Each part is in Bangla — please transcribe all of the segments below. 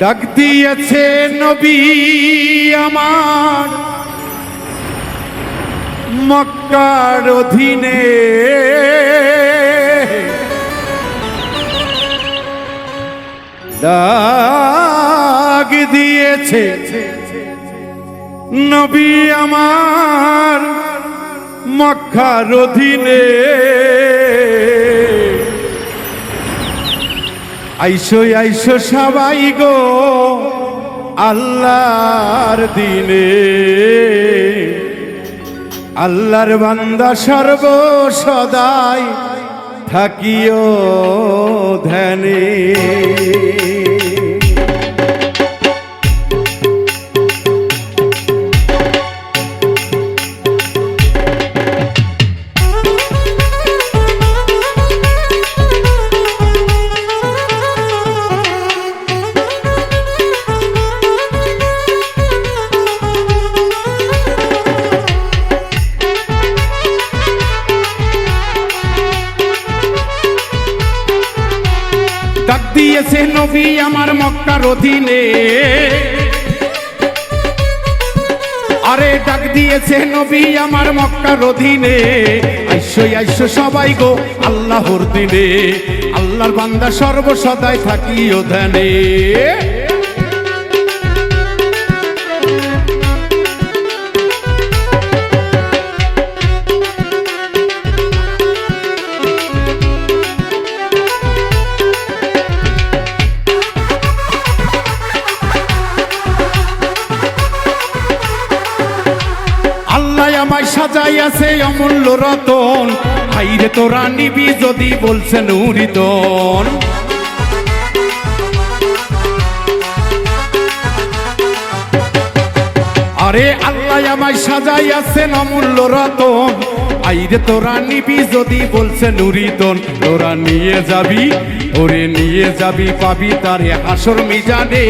ডাক দিয়েছে নবী আমার। মক্কার অধীনে। ডাক দিয়েছে নবী আমার মক্কার অধীনে। আইসো আইসো সবাই গো আল্লাহর দিনে। আল্লাহর বান্দা সর্ব সদাই থাকিও ধ্যানে। ডাক দিয়েছে নবী আমার মক্কার অধীনে। আরে ডাক দিয়েছে নবী আমার মক্কার অধীনে। আইসো আইসো সবাই গো আল্লাহর দিনে। আল্লাহর বান্দা সর্বসদাই থাকি ও ধ্যানে। আমায় সাজাইয়াছে অমূল্য রতন। হাইরে তোরা নিবি যদি বলছে নুরিদন আরে আল্লাহ আমায় সাজাইয়াছেন অমূল্য রতন। আইরে তোরা নিবি যদি বলছে নুরিতন তোরা নিয়ে যাবি, ওরে নিয়ে যাবি, পাবি তারে হাসর মিজানে।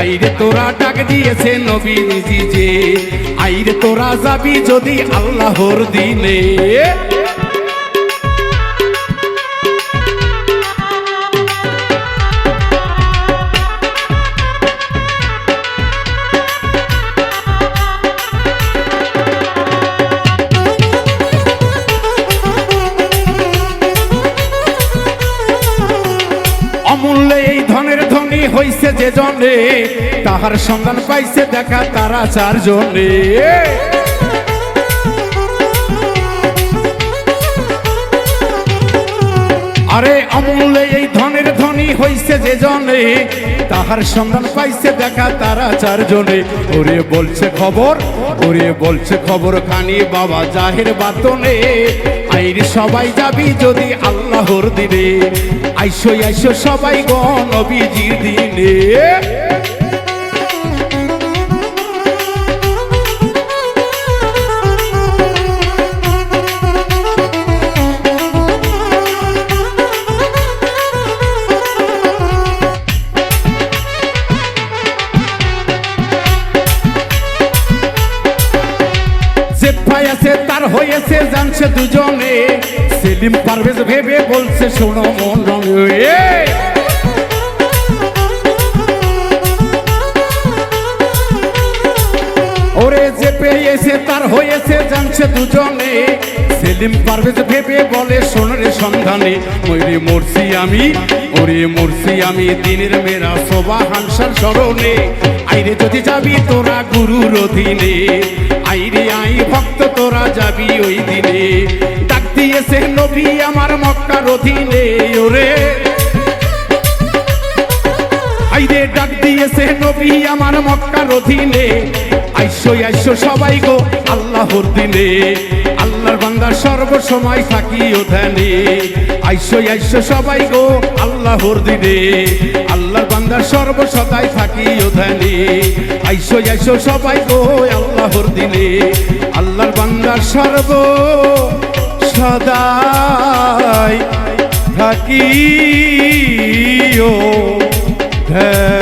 আইরে তোরা ডাক দিয়েছে নবী নিজি আইরে তোরা যাবি যদি আল্লাহর দিনে। অমূল্য এই ধনের ধনী হইছে যে জনে। তাহার সন্ধান পাইছে দেখা তারা চারজনে। আরে অমূল্যে এই ধনের ধনী হইছে যে জনে, তাহার সন্ধান পাইছে দেখা তারা চারজনে। ওরে বলছে খবর, ওরে বলছে খবর খানি বাবা জাহের বাতনে। আইরে সবাই যাবি যদি আল্লাহর দিনে। আইসো আইসো সবাই গণ নবীজির দিনে। দুজনে সেলিম পারভেজ ভেবে বলছে শোনো মন রঙে ওরে যে পেয়েছে তার হয়েছে জানছে দুজনে। সেলিম পারভেজ ভেবে বলে সোনারে সন্ধানে ওরে মরছি আমি ওরে মরছি আমি দিনের মেরা শোভা হানসার স্মরণে। আইরে যদি যাবি তোরা গুরুর অধীনে আইরে আই ভক্ত তোরা যাবি ওই দিনে। ডাক দিয়েছে নবী আমার মক্কার অধীনে, ওরে। আইরে, ডাক দিয়েছে নবী আমার মক্কার অধীনে। আইসো আইসো সবাই গো আল্লাহর দিনে। আল্লাহর বান্দার সর্বসময় থাকি ও ধ্যানে। আইসো আইসো সবাই গো আল্লাহর দিনে। আল্লাহর বান্দার সর্বসদাই থাকি ও ধ্যানে। আইসো আইসো সবাই গো আল্লাহর দিলে আল্লাহর বান্দার সর্ব সদাই ও ধ্যানে